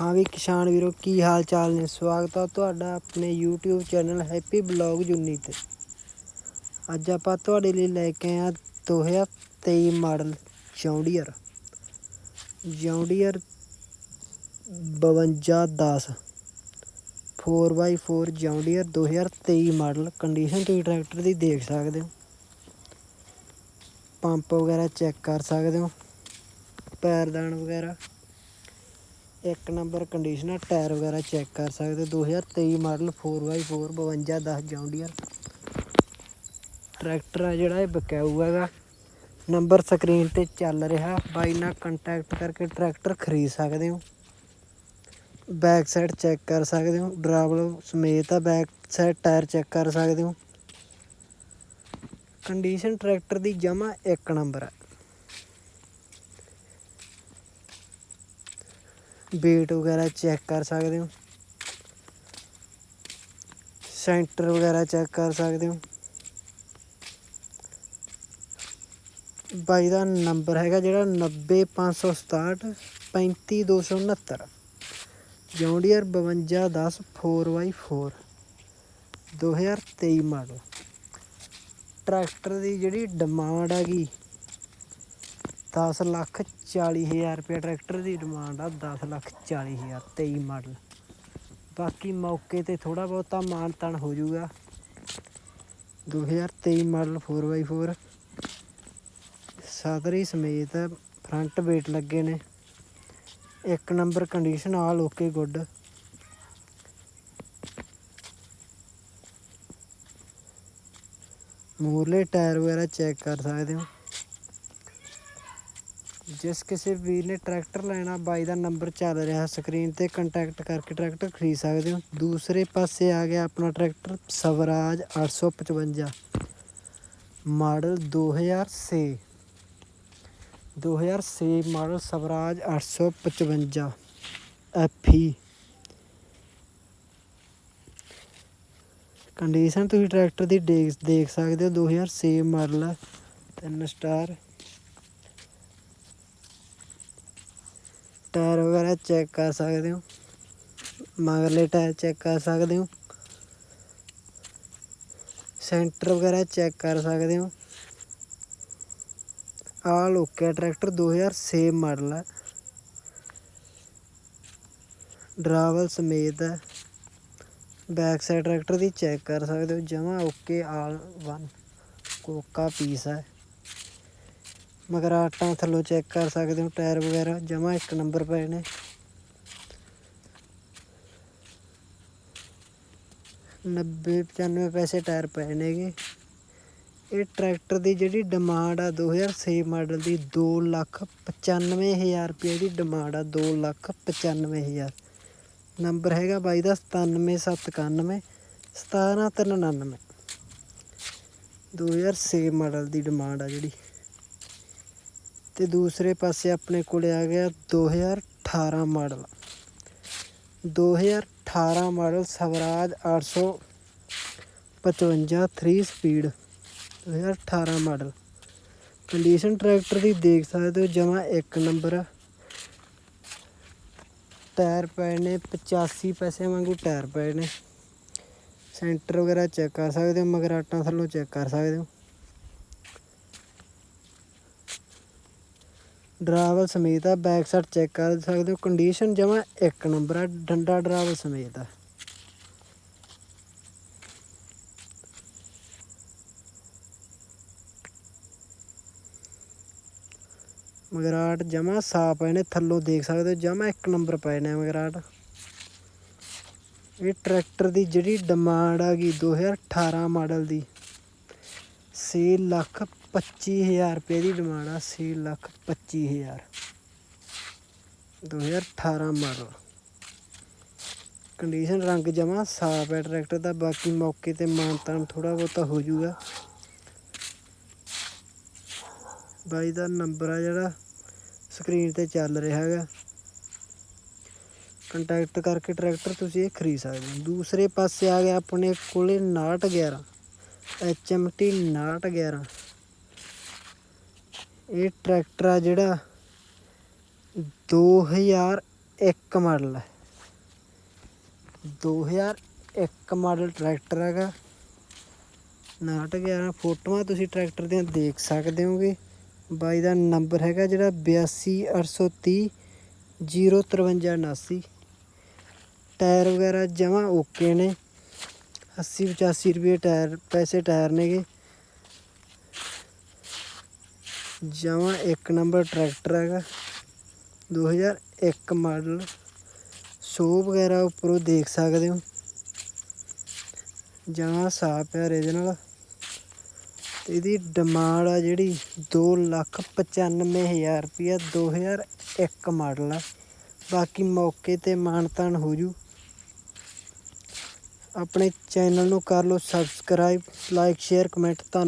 ਹਾਂ ਵੀ ਕਿਸਾਨ ਵੀਰੋ, ਕੀ ਹਾਲ ਚਾਲ ਨੇ? ਸਵਾਗਤ ਆ ਤੁਹਾਡਾ ਆਪਣੇ YouTube ਚੈਨਲ ਹੈਪੀ ਬਲੌਗ ਜੁੰਨੀ ਤੇ। ਅੱਜ ਆਪਾਂ ਤੁਹਾਡੇ ਲਈ ਲੈ ਕੇ ਆਏ ਆ 2023 model John Deere. John Deere 5210 4x4 John Deere 2023 model. Condition ਤੁਸੀਂ ਟਰੈਕਟਰ ਦੀ ਦੇਖ ਸਕਦੇ ਹੋ। ਪੰਪ ਵਗੈਰਾ ਚੈੱਕ ਕਰ ਸਕਦੇ ਹੋ। ਪੈਰਦਾਨ ਵਗੈਰਾ। ਇੱਕ ਨੰਬਰ ਕੰਡੀਸ਼ਨ ਆ ਟਾਇਰ ਵਗੈਰਾ ਚੈੱਕ ਕਰ ਸਕਦੇ। ਹੋ 2023 ਮਾਡਲ 4x4 5210 ਜੌਂਡੀਅਰ। ਟਰੈਕਟਰ ਆ ਜਿਹੜਾ, ਇਹ ਬਕਾਊ ਹੈਗਾ। ਨੰਬਰ ਸਕਰੀਨ ਤੇ ਚੱਲ ਰਿਹਾ। ਬਾਈ ਨਾਲ ਕੰਟੈਕਟ ਕਰਕੇ ਟਰੈਕਟਰ ਖਰੀਦ ਸਕਦੇ ਹੋ। ਬੈਕ ਸਾਈਡ ਚੈੱਕ ਕਰ ਸਕਦੇ ਹੋ। ਡਰਾਵਲ ਸਮੇਤ ਆ ਬੈਕ ਸਾਈਡ ਟਾਇਰ ਚੈੱਕ ਕਰ ਸਕਦੇ ਹੋ। ਕੰਡੀਸ਼ਨ ਟਰੈਕਟਰ ਦੀ ਜਮਾ ਇੱਕ ਨੰਬਰ ਹੈ ਵੇਟ ਵਗੈਰਾ ਚੈੱਕ ਕਰ ਸਕਦੇ ਹੋ। ਸੈਂਟਰ ਵਗੈਰਾ ਚੈੱਕ ਕਰ ਸਕਦੇ ਹੋ। ਬਾਈ ਦਾ ਨੰਬਰ ਹੈਗਾ ਜਿਹੜਾ 90567 35269 ਜੌਂਡੀਅਰ 5210 4x4 2023 ਮਾਡਲ ਟਰੈਕਟਰ ਦੀ ਜਿਹੜੀ ਡਿਮਾਂਡ ਹੈਗੀ 10 ਲੱਖ 40 ਹਜ਼ਾਰ ਰੁਪਏ ਟਰੈਕਟਰ ਦੀ ਡਿਮਾਂਡ ਆ 10 ਲੱਖ 40 ਹਜ਼ਾਰ 23 ਮਾਡਲ। ਬਾਕੀ ਮੌਕੇ ਤੇ ਥੋੜਾ ਬਹੁਤਾ ਮਾਨ ਤਾਨ ਹੋ ਜਾਊਗਾ। 2023 ਮਾਡਲ 4x4 ਸਾਦਰੀ ਸਮੇਤ ਫਰੰਟ ਵੇਟ ਲੱਗੇ ਨੇ। ਇੱਕ number condition all okay good. ਮੂਰਲੇ tyre ਵਗੈਰਾ ਚੈੱਕ ਕਰ ਸਕਦੇ ਹੋ। ਜਿਸ ਕਿਸੇ ਵੀਰ ਨੇ ਟਰੈਕਟਰ ਲੈਣਾ, ਬਾਈ ਦਾ ਨੰਬਰ ਚੱਲ ਰਿਹਾ ਸਕਰੀਨ ਤੇ ਕੰਟੈਕਟ ਕਰਕੇ ਟਰੈਕਟਰ ਖਰੀਦ ਸਕਦੇ ਹੋ। ਦੂਸਰੇ ਪਾਸੇ ਆ ਗਿਆ ਆਪਣਾ tractor, Swaraj 855 model 2006 2006 model Swaraj 855 FE condition ਤੁਸੀਂ ਟਰੈਕਟਰ ਦੀ ਦੇਖ ਦੇਖ ਸਕਦੇ ਹੋ 2006 ਮਾਡਲ ਹੈ 3 ਸਟਾਰ। ਟਾਇਰ ਵਗੈਰਾ ਚੈੱਕ ਕਰ ਸਕਦੇ ਹੋ। ਮਗਰਲੇ ਟਾਇਰ ਚੈੱਕ ਕਰ ਸਕਦੇ ਹੋ। ਸੈਂਟਰ ਵਗੈਰਾ ਚੈੱਕ ਕਰ ਸਕਦੇ ਹੋ। ਆਲ ਓਕੇ ਟਰੈਕਟਰ 2006 ਮਾਡਲ ਹੈ ਡਰਾਵਲ ਸਮੇਤ ਹੈ ਬੈਕ ਸਾਈਡ ਟਰੈਕਟਰ ਦੀ ਚੈੱਕ ਕਰ ਸਕਦੇ ਹੋ। ਜਮਾ ਓਕੇ ਆਲ ਵਨ ਕੋਕਾ ਪੀਸ ਹੈ ਮਗਰ ਮਗਰਾਟਾਂ ਥੱਲੋਂ ਚੈੱਕ ਕਰ ਸਕਦੇ ਹੋ, ਟਾਇਰ ਵਗੈਰਾ ਜਮਾ ਇੱਕ ਨੰਬਰ ਪਏ ਨੇ। ਨੱਬੇ, ਪਚਾਨਵੇਂ ਪੈਸੇ ਟਾਇਰ ਪਏ ਨੇਗੇ। ਇਹ ਟਰੈਕਟਰ ਦੀ ਜਿਹੜੀ ਡਿਮਾਂਡ ਆ 2006 ਮਾਡਲ ਦੀ 2 ਲੱਖ 95000 ਰੁਪਏ ਦੀ ਡਿਮਾਂਡ ਆ 2 ਲੱਖ 95000 ਨੰਬਰ ਹੈਗਾ ਬਾਈ ਦਾ 97791 17399 2006 ਮਾਡਲ ਦੀ ਡਿਮਾਂਡ ਆ ਜਿਹੜੀ। ਤੇ ਦੂਸਰੇ ਪਾਸੇ ਆਪਣੇ ਕੋਲ ਆ ਗਿਆ 2018 model. 2018 model Swaraj 855 3 speed 2018 model. Condition tractor ਦੀ ਦੇਖ ਸਕਦੇ ਹੋ, ਜਮਾ ਇੱਕ ਨੰਬਰ ਟਾਇਰ ਪਏ ਨੇ 85 ਪੈਸੇ ਵਾਂਗੂ ਟਾਇਰ ਪਏ ਨੇ। ਸੈਂਟਰ ਵਗੈਰਾ ਚੈੱਕ ਕਰ ਸਕਦੇ ਹੋ ਮਗਰਾਟਾਂ ਥੱਲੋਂ ਚੈੱਕ ਕਰ ਸਕਦੇ ਹੋ। ਡਰਾਵਲ ਸਮੇਤ ਆ ਬੈਕ ਸਾਈਡ ਚੈੱਕ ਕਰ ਸਕਦੇ ਹੋ। ਕੰਡੀਸ਼ਨ ਜਮਾ ਇੱਕ ਨੰਬਰ ਆ, ਡੰਡਾ ਡਰਾਵਲ ਸਮੇਤ ਆ। ਮਗਰਾਟ ਜਮਾ ਸਾਫ਼ ਪਏ ਨੇ ਥੱਲੋਂ ਦੇਖ ਸਕਦੇ ਹੋ, ਜਮਾ ਇੱਕ ਨੰਬਰ ਪਏ ਨੇ ਮਗਰਾਟ। ਇਹ ਟਰੈਕਟਰ ਦੀ ਜਿਹੜੀ ਡਿਮਾਂਡ ਆ ਗਈ 2018 ਮਾਡਲ ਦੀ 6 ਲੱਖ 25000 ਰੁਪਏ ਦੀ ਡਿਮਾਂਡ ਆ 6 ਲੱਖ 25000 2018 ਮਾਡਲ। ਕੰਡੀਸ਼ਨ ਰੰਗ ਜਮਾ ਸਾਫ਼ ਹੈ ਟਰੈਕਟਰ ਦਾ, ਬਾਕੀ ਮੌਕੇ ਤੇ ਮਾਨਤਾਨ ਥੋੜਾ ਬਹੁਤਾ ਹੋ ਜਾਊਗਾ। ਬਾਈ ਦਾ ਨੰਬਰ ਆ ਜਿਹੜਾ ਸਕਰੀਨ ਤੇ ਚੱਲ ਰਿਹਾ ਹੈਗਾ। ਕੰਟੈਕਟ ਕਰਕੇ ਟਰੈਕਟਰ ਤੁਸੀਂ ਇਹ ਖਰੀਦ ਸਕਦੇ ਹੋ। ਦੂਸਰੇ ਪਾਸੇ ਆ ਗਿਆ ਆਪਣੇ ਕੋਲੇ 911 HMT 911 ਇਹ ਟਰੈਕਟਰ ਆ ਜਿਹੜਾ 2000 2001 ਮਾਡਲ ਹੈ 2001 ਮਾਡਲ ਟਰੈਕਟਰ ਹੈਗਾ। 911 ਫੋਟੋਆਂ ਤੁਸੀਂ ਟਰੈਕਟਰ ਦੀਆਂ ਦੇਖ ਸਕਦੇ ਹੋਗੇ। ਬਾਈ ਦਾ ਨੰਬਰ ਹੈਗਾ ਜਿਹੜਾ 82830 05379 ਟਾਇਰ ਵਗੈਰਾ ਜਮਾਂ ਓਕੇ ਨੇ। 80 85 ਰੁਪਏ ਟਾਇਰ, ਪੈਸੇ ਟਾਇਰ ਨੇਗੇ। ਜਮਾਂ ਇੱਕ ਨੰਬਰ ਟਰੈਕਟਰ ਹੈਗਾ। 2001 ਮਾਡਲ। ਸ਼ੋ ਵਗੈਰਾ ਉੱਪਰੋਂ ਦੇਖ ਸਕਦੇ ਹੋ। ਜਮਾਂ ਸਾਫ਼ ਹੈ ਰੀਜਨਲ ਤੇ ਇਹਦੀ ਡਿਮਾਂਡ ਆ ਜਿਹੜੀ 295000 ਰੁਪਇਆ 2001 ਮਾਡਲ ਆ। ਬਾਕੀ ਮੌਕੇ ਤੇ ਮਾਨਤਾਨ ਹੋ ਜੂ। ਆਪਣੇ ਚੈਨਲ ਨੂੰ ਕਰ ਲਓ ਸਬਸਕ੍ਰਾਈਬ, ਲਾਈਕ, ਸ਼ੇਅਰ, ਕਮੈਂਟ। ਧੰਨਵਾਦ।